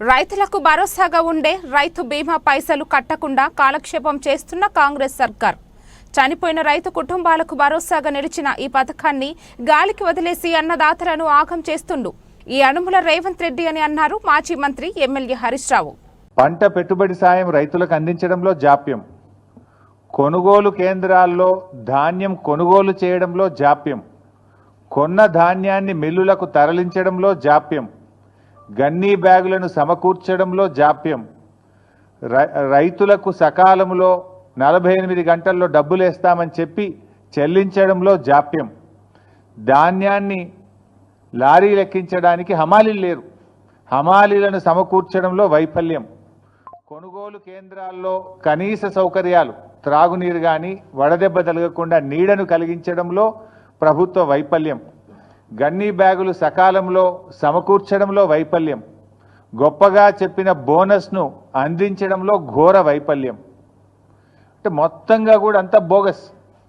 రైతులకు భరోసాగా ఉండే రైతు బీమా పైసలు కట్టకుండా కాలక్షేపం చేస్తున్న కాంగ్రెస్ సర్కార్. చనిపోయిన రైతు కుటుంబాలకు భరోసాగా నిలిచిన ఈ పథకాన్ని గాలికి వదిలేసి అన్నదాతలను ఆగం చేస్తుండు. ఈ అనుముల రేవంత్ రెడ్డి అని అన్నారు మాజీ మంత్రి ఎమ్మెల్యే హరీష్ రావు. పంట పెట్టుబడి సాయం రైతులకు అందించడంలో జాప్యం. కొనుగోలు కేంద్రాల్లో ధాన్యం కొనుగోలు చేయడంలో జాప్యం. కొన్న ధాన్యాన్ని మిల్లులకు తరలించడంలో జాప్యం. గన్నీ బ్యాగులను సమకూర్చడంలో జాప్యం. రై- రైతులకు సకాలంలో నలభై ఎనిమిది గంటల్లో డబ్బులు వేస్తామని చెప్పి చెల్లించడంలో జాప్యం. ధాన్యాన్ని లారీ లెక్కించడానికి హమాలీలు లేరు. హమాలీలను సమకూర్చడంలో వైఫల్యం. కొనుగోలు కేంద్రాల్లో కనీస సౌకర్యాలు త్రాగునీరు కానీ వడదెబ్బ తలగకుండా నీడను కలిగించడంలో ప్రభుత్వ వైఫల్యం. గన్నీ బ్యాగులు సకాలంలో సమకూర్చడంలో వైఫల్యం. గొప్పగా చెప్పిన బోనస్ను అందించడంలో ఘోర వైఫల్యం. అంటే మొత్తంగా కూడా అంతా బోగస్.